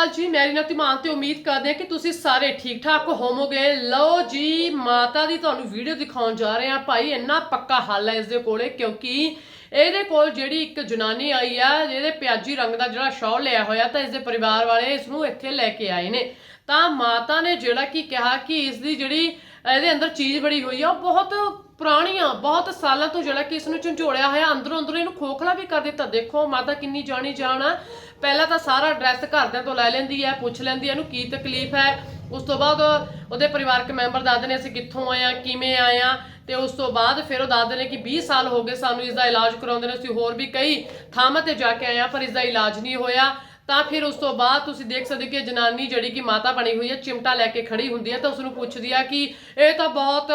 ਅਕਾਲ ਜੀ ਮੇਰੀ ਨਾਮ ਧੀਮਾਨ ਤੇ ਉਮੀਦ ਕਰਦੇ ਹਾਂ ਕਿ ਤੁਸੀਂ ਸਾਰੇ ਠੀਕ ਠਾਕ ਹੋਵੋਗੇ। ਲਓ ਜੀ, ਮਾਤਾ ਦੀ ਤੁਹਾਨੂੰ ਵੀਡੀਓ ਦਿਖਾਉਣ ਜਾ ਰਹੇ ਹਾਂ। ਭਾਈ, ਇੰਨਾ ਪੱਕਾ ਹੱਲ ਹੈ ਇਸ ਦੇ ਕੋਲੇ, ਕਿਉਂਕਿ ਇਹਦੇ ਕੋਲ ਜਿਹੜੀ ਇੱਕ ਜਨਾਨੀ ਆਈ ਆ ਜਿਹਦੇ ਪਿਆਜੀ ਰੰਗ ਦਾ ਜਿਹੜਾ ਸ਼ਾਲ ਲਿਆ ਹੋਇਆ, ਤਾਂ ਇਸ ਦੇ ਪਰਿਵਾਰ ਵਾਲੇ ਇਸ ਨੂੰ ਇੱਥੇ ਲੈ ਕੇ ਆਏ ਨੇ। ਤਾਂ ਮਾਤਾ ਨੇ ਜਿਹੜਾ ਕੀ ਕਿਹਾ ਕਿ ਇਸ ਦੀ ਜਿਹੜੀ ਇਹਦੇ ਅੰਦਰ ਚੀਜ਼ ਬੜੀ ਹੋਈ ਆ, ਉਹ ਬਹੁਤ ਪੁਰਾਣੀਆਂ ਬਹੁਤ ਸਾਲਾਂ ਤੋਂ ਜਿਹੜਾ ਕਿ ਇਸ ਨੂੰ ਝੰਜੋੜਿਆ ਹੋਇਆ ਅੰਦਰੋਂ ਅੰਦਰੋਂ ਇਹਨੂੰ ਖੋਖਲਾ ਵੀ ਕਰ ਦਿੱਤਾ। ਦੇਖੋ, ਮਾਤਾ ਕਿੰਨੀ ਜਾਣੀ ਜਾਣ ਆ। ਪਹਿਲਾਂ ਤਾਂ ਸਾਰਾ ਐਡਰੈਸ ਘਰਦਿਆਂ ਤੋਂ ਲੈ ਲੈਂਦੀ ਹੈ, ਪੁੱਛ ਲੈਂਦੀ ਹੈ, ਇਹਨੂੰ ਕੀ ਤਕਲੀਫ ਹੈ। ਉਸ ਤੋਂ ਬਾਅਦ ਉਹਦੇ ਪਰਿਵਾਰਕ ਮੈਂਬਰ ਦੱਸਦੇ ਨੇ ਅਸੀਂ ਕਿੱਥੋਂ ਆਏ ਆ ਕਿਵੇਂ ਆਏ ਆ ਤੇ ਉਸ ਤੋਂ ਬਾਅਦ ਫਿਰ ਉਹ ਦੱਸਦੇ ਨੇ ਕਿ 20 ਸਾਲ ਹੋ ਗਏ ਸਾਨੂੰ ਇਸ ਦਾ ਇਲਾਜ ਕਰਾਉਂਦੇ ਨੇ, ਅਸੀਂ ਹੋਰ ਵੀ ਕਈ ਥਾਵਾਂ ਤੇ ਜਾ ਕੇ ਆਏ ਆ ਪਰ ਇਸ ਦਾ ਇਲਾਜ ਨਹੀਂ ਹੋਇਆ। ਤਾਂ ਫਿਰ ਉਸ ਤੋਂ ਬਾਅਦ ਤੁਸੀਂ ਦੇਖ ਸਕਦੇ ਹੋ ਕਿ ਜਨਾਨੀ ਜਿਹੜੀ ਕਿ ਮਾਤਾ ਬਣੀ ਹੋਈ ਹੈ, ਚਿਮਟਾ ਲੈ ਕੇ ਖੜੀ ਹੁੰਦੀ ਹੈ ਤਾਂ ਉਸ ਨੂੰ ਪੁੱਛਦੀ ਆ ਕਿ ਇਹ ਤਾਂ ਬਹੁਤ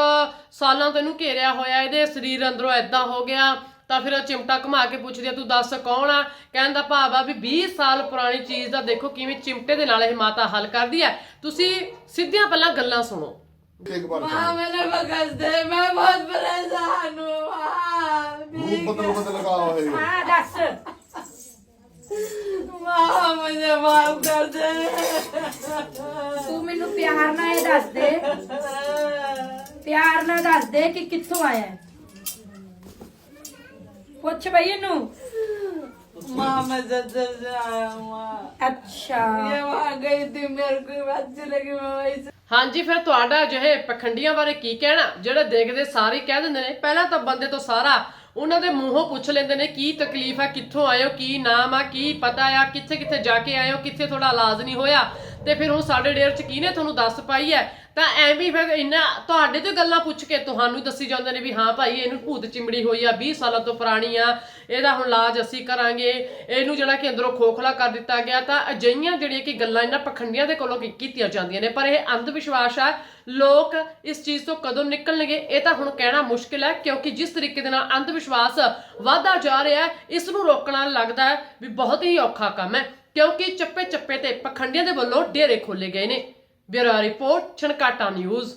ਸਾਲਾਂ ਤੋਂ ਇਹਨੂੰ ਘੇਰਿਆ ਹੋਇਆ, ਇਹਦੇ ਸਰੀਰ ਅੰਦਰੋਂ ਐਦਾਂ ਹੋ ਗਿਆ ਤਾਂ ਫਿਰ ਉਹ ਚਿਮਟਾ ਘੁਮਾ ਕੇ ਪੁੱਛਦੀ ਆ ਤੂੰ ਦੱਸ ਕੌਣ ਆ ਕਹਿੰਦਾ ਭਾਵ ਆ ਵੀ 20 ਸਾਲ ਪੁਰਾਣੀ ਚੀਜ਼ ਦਾ ਦੇਖੋ ਕਿਵੇਂ ਚਿਮਟੇ ਦੇ ਨਾਲ ਇਹ ਮਾਤਾ ਹੱਲ ਕਰਦੀ ਹੈ ਤੁਸੀਂ ਸਿੱਧੀਆਂ ਪਹਿਲਾਂ ਗੱਲਾਂ ਸੁਣੋ एक बार माँ मैंने बकस दे मैं बहुत परेशान हूँ माँ रूप बदल बदल का है ਹਾਂ ਦੱਸ माँ मुझे माफ कर दे ਤੂੰ ਮੈਨੂੰ ਪਿਆਰ ਨਾਲ ਇਹ ਦੱਸ ਦੇ ਪਿਆਰ ਨਾਲ ਦੱਸ ਦੇ ਕਿ ਕਿੱਥੋਂ ਆਇਆ ਹੈ। ਪੁੱਛ ਬਈ ਇਹਨੂੰ माँ मैं जज्जर से आया हूँ माँ ਅੱਛਾ ये वहाँ गई थी मेरे को अच्छी लगी मैं वही से ਹਾਂਜੀ ਫਿਰ ਤੁਹਾਡਾ ਜਿਹੇ ਪਖੰਡੀਆਂ ਬਾਰੇ ਕੀ ਕਹਿਣਾ ਜਿਹੜੇ ਦੇਖਦੇ ਸਾਰੇ ਹੀ ਕਹਿ ਦਿੰਦੇ ਨੇ ਪਹਿਲਾਂ ਤਾਂ ਬੰਦੇ ਤੋਂ ਸਾਰਾ ਉਹਨਾਂ ਦੇ ਮੂੰਹੋਂ ਪੁੱਛ ਲੈਂਦੇ ਨੇ ਕੀ ਤਕਲੀਫ ਆ ਕਿੱਥੋਂ ਆਏ ਹੋ ਕੀ ਨਾਮ ਆ ਕੀ ਪਤਾ ਆ ਕਿੱਥੇ ਕਿੱਥੇ ਜਾ ਕੇ ਆਏ ਹੋ ਕਿੱਥੇ ਤੁਹਾਡਾ ਇਲਾਜ ਨਹੀਂ ਹੋਇਆ ਤੇ ਫਿਰ ਹੁਣ ਸਾਡੇ ਡੇਰ ਚ ਕਿਹਨੇ ਤੁਹਾਨੂੰ ਦੱਸ ਪਾਈ ਹੈ ਤਾਂ ਐਵੇਂ ਫਿਰ ਇਹਨਾਂ ਤੁਹਾਡੇ ਤੋਂ ਗੱਲਾਂ ਪੁੱਛ ਕੇ ਤੁਹਾਨੂੰ ਹੀ ਦੱਸੀ ਜਾਂਦੇ ਨੇ ਵੀ ਹਾਂ ਭਾਈ ਇਹਨੂੰ ਭੂਤ ਚਿਮੜੀ ਹੋਈ ਆ 20 ਸਾਲਾਂ ਤੋਂ ਪੁਰਾਣੀ ਆ, ਇਹਦਾ ਹੁਣ ਇਲਾਜ ਅਸੀਂ ਕਰਾਂਗੇ, ਇਹਨੂੰ ਜਿਹੜਾ ਕਿ ਅੰਦਰੋਂ ਖੋਖਲਾ ਕਰ ਦਿੱਤਾ ਗਿਆ, ਤਾਂ ਅਜਿਹੀਆਂ ਜਿਹੜੀਆਂ ਕਿ ਗੱਲਾਂ ਇਹਨਾਂ ਪਖੰਡੀਆਂ ਦੇ ਕੋਲੋਂ ਕੀ- ਕੀਤੀਆਂ ਜਾਂਦੀਆਂ ਨੇ, ਪਰ ਇਹ ਅੰਧ ਵਿਸ਼ਵਾਸ ਆ, ਲੋਕ ਇਸ ਚੀਜ਼ ਤੋਂ ਕਦੋਂ ਨਿਕਲਣਗੇ, ਇਹ ਤਾਂ ਹੁਣ ਕਹਿਣਾ ਮੁਸ਼ਕਿਲ ਹੈ, ਕਿਉਂਕਿ ਜਿਸ ਤਰੀਕੇ ਦੇ ਨਾਲ ਅੰਧ ਵਿਸ਼ਵਾਸ ਵਧਦਾ ਜਾ ਰਿਹਾ ਇਸ ਨੂੰ ਰੋਕਣਾ ਲੱਗਦਾ ਵੀ ਬਹੁਤ ਹੀ ਔਖਾ ਕੰਮ ਹੈ, ਕਿਉਂਕਿ ਚੱਪੇ ਚੱਪੇ ਤੇ ਪਖੰਡੀਆਂ ਦੇ ਵੱਲੋਂ ਡੇਰੇ ਖੋਲੇ ਗਏ ਨੇ। Bureau report Chhankata news.